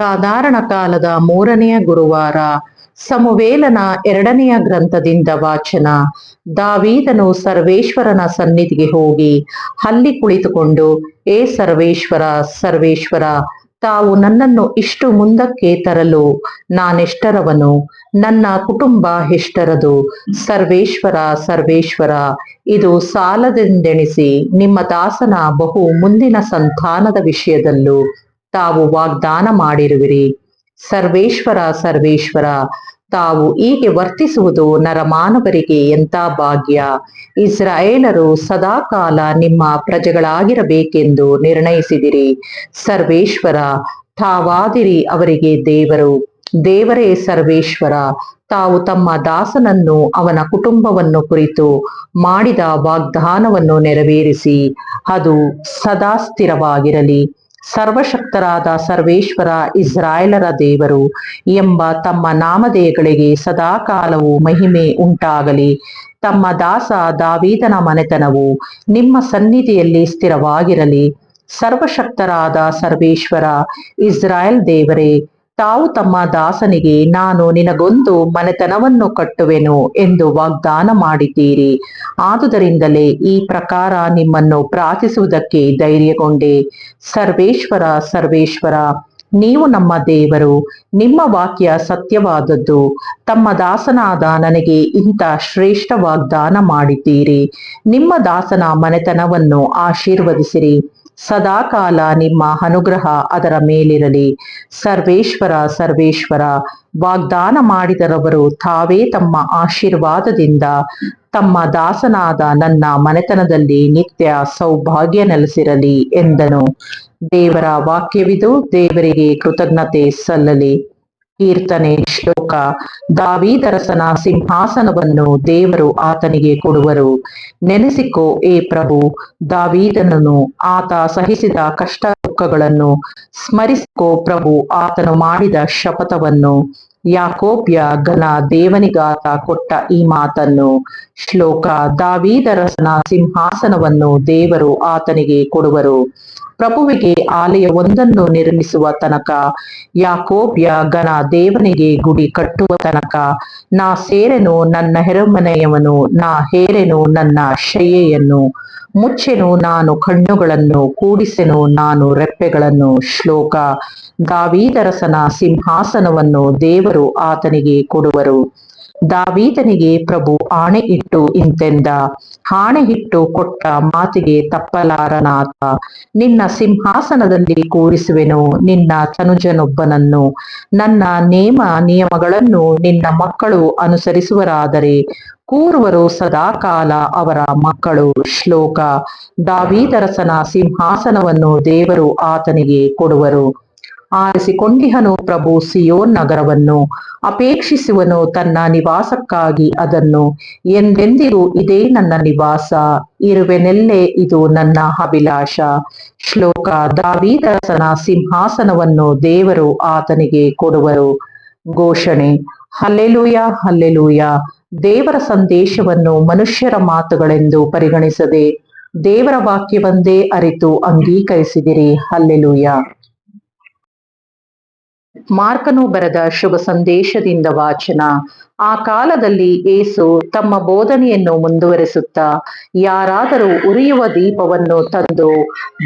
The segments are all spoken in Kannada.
ಸಾಧಾರಣ ಕಾಲದ ಮೂರನೆಯ ಗುರುವಾರ ಸಮುವೇಲನ ಎರಡನೆಯ ಗ್ರಂಥದಿಂದ ವಾಚನ. ದಾವೀದನು ಸರ್ವೇಶ್ವರನ ಸನ್ನಿಧಿಗೆ ಹೋಗಿ ಅಲ್ಲಿ ಕುಳಿತುಕೊಂಡು, ಏ ಸರ್ವೇಶ್ವರ ಸರ್ವೇಶ್ವರ, ತಾವು ನನ್ನನ್ನು ಇಷ್ಟು ಮುಂದಕ್ಕೆ ತರಲು ನಾನೆಷ್ಟರವನು? ನನ್ನ ಕುಟುಂಬ ಎಷ್ಟರದು? ಸರ್ವೇಶ್ವರ ಸರ್ವೇಶ್ವರ, ಇದು ಸಾಲದೆಂದೆಣಿಸಿ ನಿಮ್ಮ ದಾಸನ ಬಹು ಮುಂದಿನ ಸಂತಾನದ ವಿಷಯದಲ್ಲೂ ತಾವು ವಾಗ್ದಾನ ಮಾಡಿರುವಿರಿ. ಸರ್ವೇಶ್ವರ ಸರ್ವೇಶ್ವರ, ತಾವು ಹೀಗೆ ವರ್ತಿಸುವುದು ನರಮಾನವರಿಗೆ ಎಂಥ ಭಾಗ್ಯ? ಇಸ್ರಾಯೇಲರು ಸದಾಕಾಲ ನಿಮ್ಮ ಪ್ರಜೆಗಳಾಗಿರಬೇಕೆಂದು ನಿರ್ಣಯಿಸಿದಿರಿ. ಸರ್ವೇಶ್ವರ, ತಾವಾದಿರಿ ಅವರಿಗೆ ದೇವರು. ದೇವರೇ ಸರ್ವೇಶ್ವರ, ತಾವು ತಮ್ಮ ದಾಸನನ್ನು ಅವನ ಕುಟುಂಬವನ್ನು ಕುರಿತು ಮಾಡಿದ ವಾಗ್ದಾನವನ್ನು ನೆರವೇರಿಸಿ, ಅದು ಸದಾ ಸ್ಥಿರವಾಗಿರಲಿ. ಸರ್ವಶಕ್ತರಾದ ಸರ್ವೇಶ್ವರ ಇಸ್ರಾಯೇಲರ ದೇವರು ಎಂಬ ತಮ್ಮ ನಾಮಧೇಯಗಳಿಗೆ ಸದಾಕಾಲವು ಮಹಿಮೆ ಉಂಟಾಗಲಿ. ತಮ್ಮ ದಾಸ ದಾವೀದನ ಮನೆತನವು ನಿಮ್ಮ ಸನ್ನಿಧಿಯಲ್ಲಿ ಸ್ಥಿರವಾಗಿರಲಿ. ಸರ್ವಶಕ್ತರಾದ ಸರ್ವೇಶ್ವರ ಇಸ್ರಾಯೇಲ್ ದೇವರೇ ತಾವು ತಮ್ಮ ದಾಸನಿಗೆ, ನಾನು ನಿನಗೊಂದು ಮನೆತನವನ್ನು ಕಟ್ಟುವೆನು ಎಂದು ವಾಗ್ದಾನ ಮಾಡಿದ್ದೀರಿ. ಆದುದರಿಂದಲೇ ಈ ಪ್ರಕಾರ ನಿಮ್ಮನ್ನು ಪ್ರಾರ್ಥಿಸುವುದಕ್ಕೆ ಧೈರ್ಯಗೊಂಡೆ. ಸರ್ವೇಶ್ವರ ಸರ್ವೇಶ್ವರ, ನೀವು ನಮ್ಮ ದೇವರು, ನಿಮ್ಮ ವಾಕ್ಯ ಸತ್ಯವಾದದ್ದು. ತಮ್ಮ ದಾಸನಾದ ನನಗೆ ಇಂಥ ಶ್ರೇಷ್ಠ ವಾಗ್ದಾನ ಮಾಡಿದ್ದೀರಿ. ನಿಮ್ಮ ದಾಸನ ಮನೆತನವನ್ನು ಆಶೀರ್ವದಿಸಿರಿ. ಸದಾಕಾಲ ನಿಮ್ಮ ಅನುಗ್ರಹ ಅದರ ಮೇಲಿರಲಿ. ಸರ್ವೇಶ್ವರ ಸರ್ವೇಶ್ವರ, ವಾಗ್ದಾನ ಮಾಡಿದರವರು ತಾವೇ ತಮ್ಮ ಆಶೀರ್ವಾದದಿಂದ, ತಮ್ಮ ದಾಸನಾದ ನನ್ನ ಮನೆತನದಲ್ಲಿ ನಿತ್ಯ ಸೌಭಾಗ್ಯ ನೆಲೆಸಿರಲಿ ಎಂದನು. ದೇವರ ವಾಕ್ಯವಿದು ದೇವರಿಗೆ ಕೃತಜ್ಞತೆ ಸಲ್ಲಲಿ. ಕೀರ್ತನೆ ಶ್ಲೋಕ ದಾವೀದರಸನ ಸಿಂಹಾಸನವನ್ನು ದೇವರು ಆತನಿಗೆ ಕೊಡುವರು. ನೆನೆಸಿಕೋ, ಏ ಪ್ರಭು ದಾವೀದನನು ಆತ ಸಹಿಸಿದ ಕಷ್ಟ ದುಃಖಗಳನ್ನು ಸ್ಮರಿಸಿಕೋ ಪ್ರಭು, ಆತನು ಮಾಡಿದ ಶಪಥವನ್ನು. ಯಾಕೋಪ್ಯ ಘನ ದೇವನಿಗಾತ ಕೊಟ್ಟ ಈ ಮಾತನ್ನು ಶ್ಲೋಕ, ದಾವೀದರಸನ ಸಿಂಹಾಸನವನ್ನು ದೇವರು ಆತನಿಗೆ ಕೊಡುವರು. ಪ್ರಭುವಿಗೆ ಆಲಯ ಒಂದನ್ನು ನಿರ್ಮಿಸುವ ತನಕ, ಯಾಕೋಬ್ಯ ಘನ ದೇವನಿಗೆ ಗುಡಿ ಕಟ್ಟುವ ತನಕ, ನಾ ಸೇರೆನು ನನ್ನ ಹೆರಮನೆಯವನು, ನಾ ಹೇರೆನು ನನ್ನ ಶಯ್ಯೆಯನ್ನು, ಮುಚ್ಚೆನು ನಾನು ಕಣ್ಣುಗಳನ್ನು, ಕೂಡಿಸೆನು ನಾನು ರೆಪ್ಪೆಗಳನ್ನು, ಶ್ಲೋಕ. ದಾವೀದರಸನ ಸಿಂಹಾಸನವನ್ನು ದೇವರು ಆತನಿಗೆ ಕೊಡುವರು. ದಾವೀದನಿಗೆ ಪ್ರಭು ಆಣೆ ಇಟ್ಟು ಇಂತೆಂದ ಆಣೆ ಇಟ್ಟು ಕೊಟ್ಟ ಮಾತಿಗೆ ತಪ್ಪಲಾರನಾಥ ನಿನ್ನ ಸಿಂಹಾಸನದಲ್ಲಿ ಕೂರಿಸುವೆನು, ನಿನ್ನ ತನುಜನೊಬ್ಬನನ್ನು. ನನ್ನ ನೇಮ ನಿಯಮಗಳನ್ನು ನಿನ್ನ ಮಕ್ಕಳು ಅನುಸರಿಸುವರಾದರೆ, ಕೂರುವರು ಸದಾಕಾಲ ಅವರ ಮಕ್ಕಳು. ಶ್ಲೋಕ, ದಾವೀದರಸನ ಸಿಂಹಾಸನವನ್ನು ದೇವರು ಆತನಿಗೆ ಕೊಡುವರು. ಆರಿಸಿಕೊಂಡಿಹನು ಪ್ರಭು ಸಿಯೋನ್ ನಗರವನ್ನು. ಅಪೇಕ್ಷಿಸುವನು ತನ್ನ ನಿವಾಸಕ್ಕಾಗಿ ಅದನ್ನು. ಎಂದೆಂದಿಗೂ ಇದೇ ನನ್ನ ನಿವಾಸ. ಇರುವೆನೆಲ್ಲೇ ಇದು ನನ್ನ ಅಭಿಲಾಷ. ಶ್ಲೋಕ ದಾವೀದರಸನ ಸಿಂಹಾಸನವನ್ನು ದೇವರು ಆತನಿಗೆ ಕೊಡುವರು. ಘೋಷಣೆ, ಹಲ್ಲೆಲೂಯ ಹಲ್ಲೆಲೂಯ! ದೇವರ ಸಂದೇಶವನ್ನು ಮನುಷ್ಯರ ಮಾತುಗಳೆಂದು ಪರಿಗಣಿಸದೆ ದೇವರ ವಾಕ್ಯವೊಂದೇ ಅರಿತು ಅಂಗೀಕರಿಸಿದಿರಿ. ಹಲ್ಲೆಲೂಯ! ಮಾರ್ಕನು ಬರೆದ ಶುಭ ಸಂದೇಶದಿಂದ ವಾಚನ. ಆ ಕಾಲದಲ್ಲಿ ಏಸು ತಮ್ಮ ಬೋಧನೆಯನ್ನು ಮುಂದುವರೆಸುತ್ತಾ ಯಾರಾದರೂ ಉರಿಯುವ ದೀಪವನ್ನು ತಂದು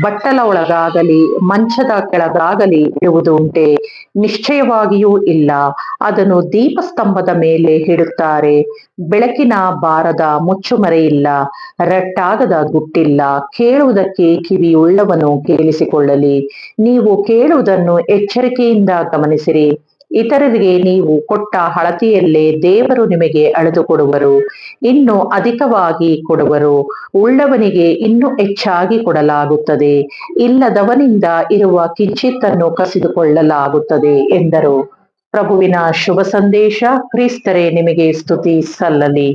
ಬಟ್ಟಲ ಒಳಗಾಗಲಿ ಮಂಚದ ಕೆಳಗಾಗಲಿ ಇಡುವುದುಂಟೆ ನಿಶ್ಚಯವಾಗಿಯೂ ಇಲ್ಲ. ಅದನ್ನು ದೀಪಸ್ತಂಭದ ಮೇಲೆ ಇಡುತ್ತಾರೆ. ಬೆಳಕಿನ ಬಾರದ ಮುಚ್ಚುಮರೆಯಿಲ್ಲ ರಟ್ಟಾಗದ ಗುಟ್ಟಿಲ್ಲ. ಕೇಳುವುದಕ್ಕೆ ಕಿವಿಯುಳ್ಳವನು ಕೇಳಿಸಿಕೊಳ್ಳಲಿ. ನೀವು ಕೇಳುವುದನ್ನು ಎಚ್ಚರಿಕೆಯಿಂದ ಗಮನಿಸಿರಿ. ಇತರರಿಗೆ ನೀವು ಕೊಟ್ಟ ಹಳತಿಯಲ್ಲೇ ದೇವರು ನಿಮಗೆ ಅಳೆದು ಕೊಡುವರು ಇನ್ನು ಅಧಿಕವಾಗಿ ಕೊಡುವರು. ಉಳ್ಳವನಿಗೆ ಇನ್ನು ಹೆಚ್ಚಾಗಿ ಕೊಡಲಾಗುತ್ತದೆ. ಇಲ್ಲದವನಿಂದ ಇರುವ ಕಿಂಚಿತ್ತನ್ನು ಕಸಿದುಕೊಳ್ಳಲಾಗುತ್ತದೆ ಎಂದರು. ಪ್ರಭುವಿನ ಶುಭ ಸಂದೇಶ ಕ್ರಿಸ್ತರೇ, ನಿಮಗೆ ಸ್ತುತಿ ಸಲ್ಲಲಿ.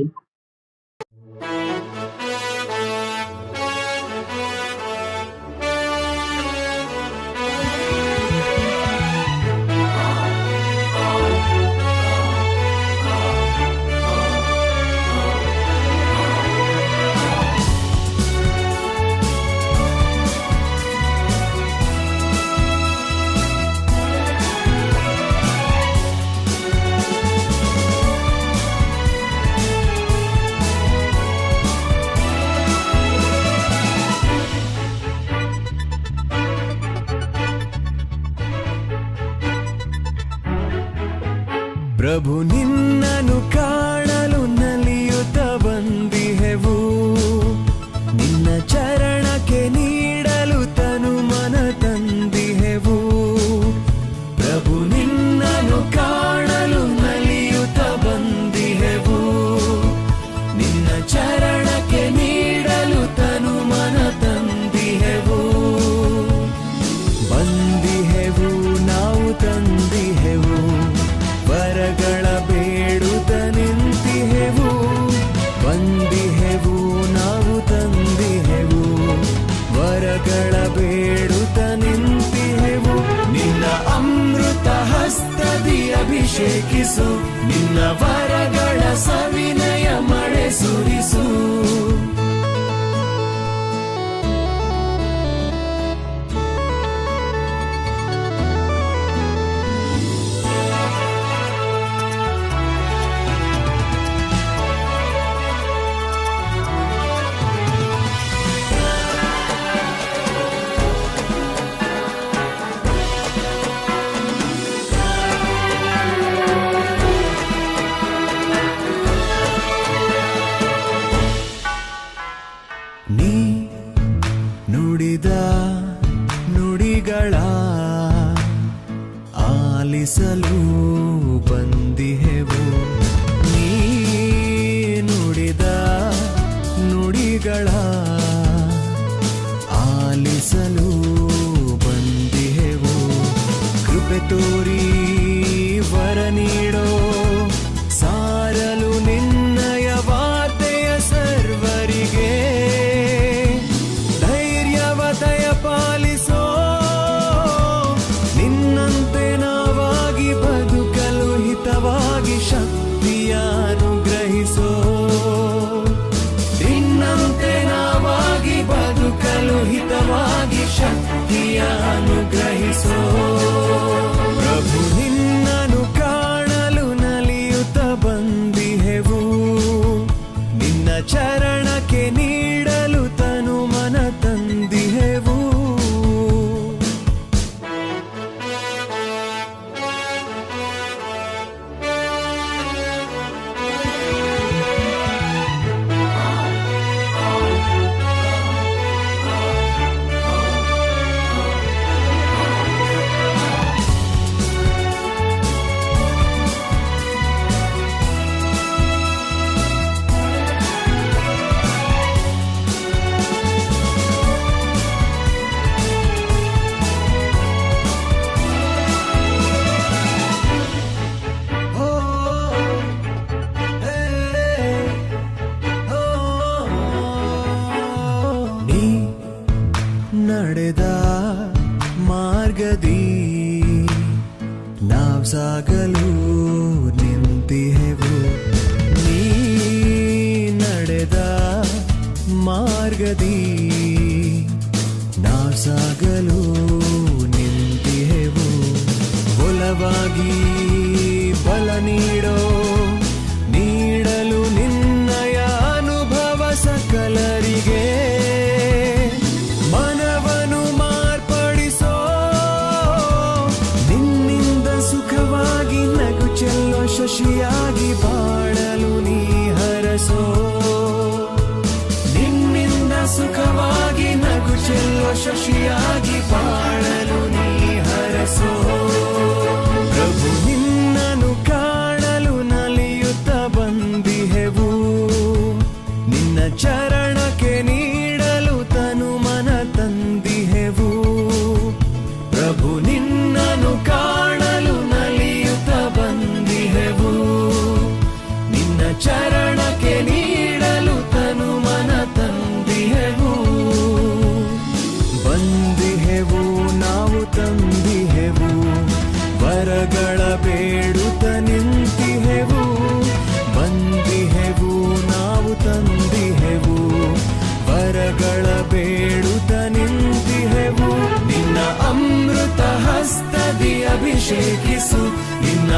ಸುರಿಸು. ನಿನ್ನ ವರಗಳ ಸವಿನಯ ಮಳೆ ಸುರಿಸು. ಗಳ ಆಲಿಸಲು ಬಂದಿಹೆವು. ನಡೆದ ಮಾರ್ಗದಿ. ನಾವು ಸಾಗಲು ನಿಂತಿಹೆವು. ನೀ ನಡೆದ ಮಾರ್ಗದಿ. ನಾವು ಸಾಗಲು ನಿಂತಿಹೆವು. ಬಲವಾಗಿ ಬಲ ನೀಡೋ ಶಶಿಯಾಗಿ ಬಾಳಲು ನೀ ಹರಸೋ. ನಿನ್ನಿಂದ ಸುಖವಾಗಿ ನಗು ಚೆಲ್ಲೋ ಶಶಿಯಾಗಿ ಬಾಳಲು ವರಗಳ ಬೇಡುತ್ತ ನಿಂತಿಹೆವು ಬಂದಿಹೆವು ನಾವು ತಂದಿಹೆವು. ವರಗಳ ಬೇಡುತ್ತ ನಿಂತಿಹೆವು ನಿನ್ನ ಅಮೃತ ಹಸ್ತದಿ ಅಭಿಷೇಕಿಸು ನಿನ್ನ